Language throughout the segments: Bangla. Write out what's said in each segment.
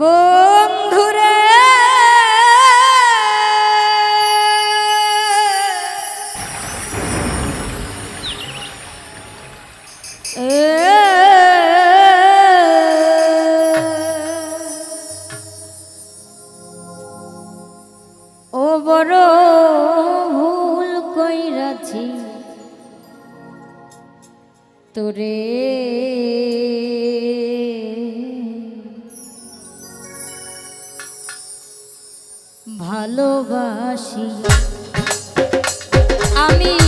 বন্ধুরে। ও বড় ভুল কইরাছি তোরে ভালোবাসি। আমি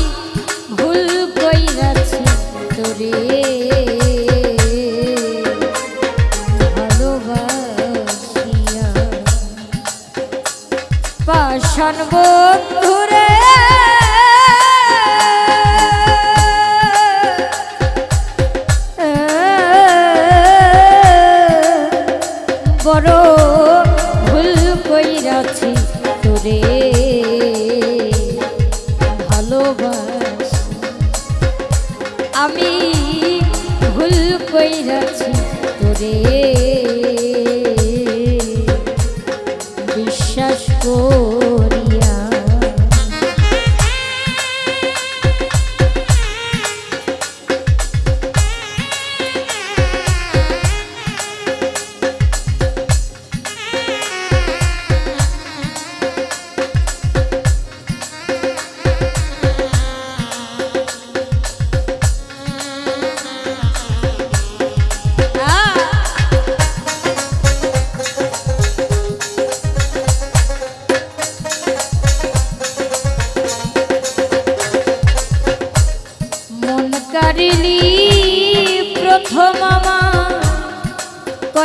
তোরে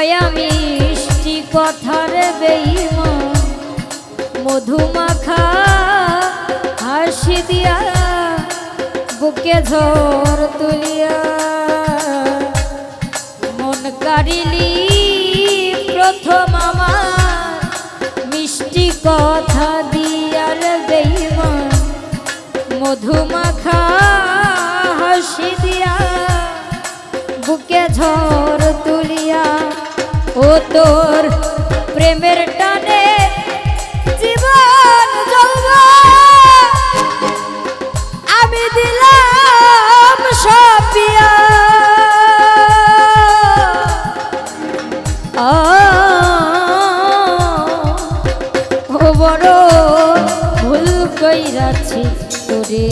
কয়া মিষ্টি কথার বেইম মধুমাখা হাসি দিয়া বুকে ঝড় তুলিয়া। মন কারিলি প্রথম আমার মিষ্টি কথা দিয়ার বেইমান, মধুমাখা হাসি দিয়া বুকে ঝড় তুলিয়া। ও তোর প্রেমের টানে জীবন যৌবন আমি দিলাম সপিয়া ও বড় ভুল কইরাছি তোরে।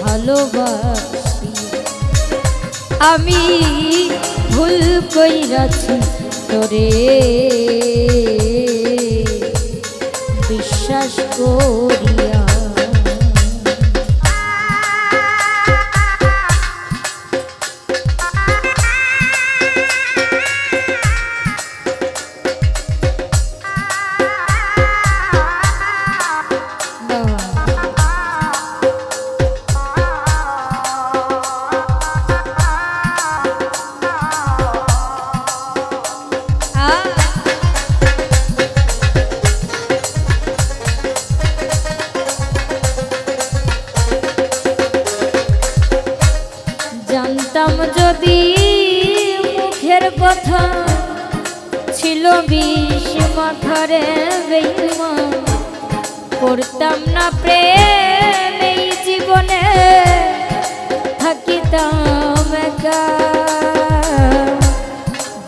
ভালোবাসি। আমি ভুল কইরাছি তোরে। বিশ্বাস করিয়া জানতাম যদি মুখের কথা ছিল বিষ মাথারে বেইমা করতাম না প্রেম এই জীবনে, থাকিতাম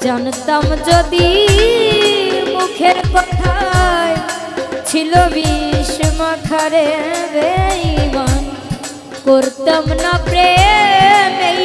জানতাম যদি মুখের কথায় ছিল বিষ বেইমান। করতাম না প্রেম এই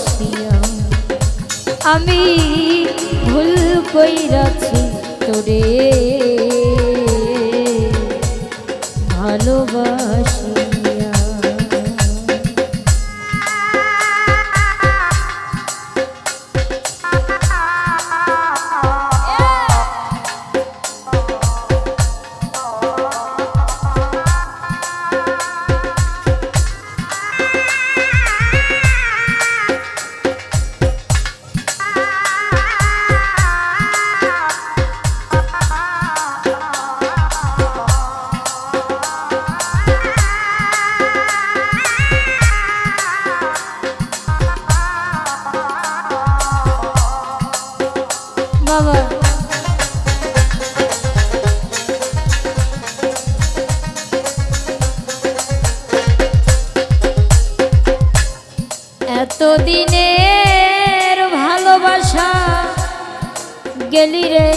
আমি ভুল কইরাছি তোরে। ভালোবাসিয়া বাবা। এতদিনের ভালোবাসা গেলি রে।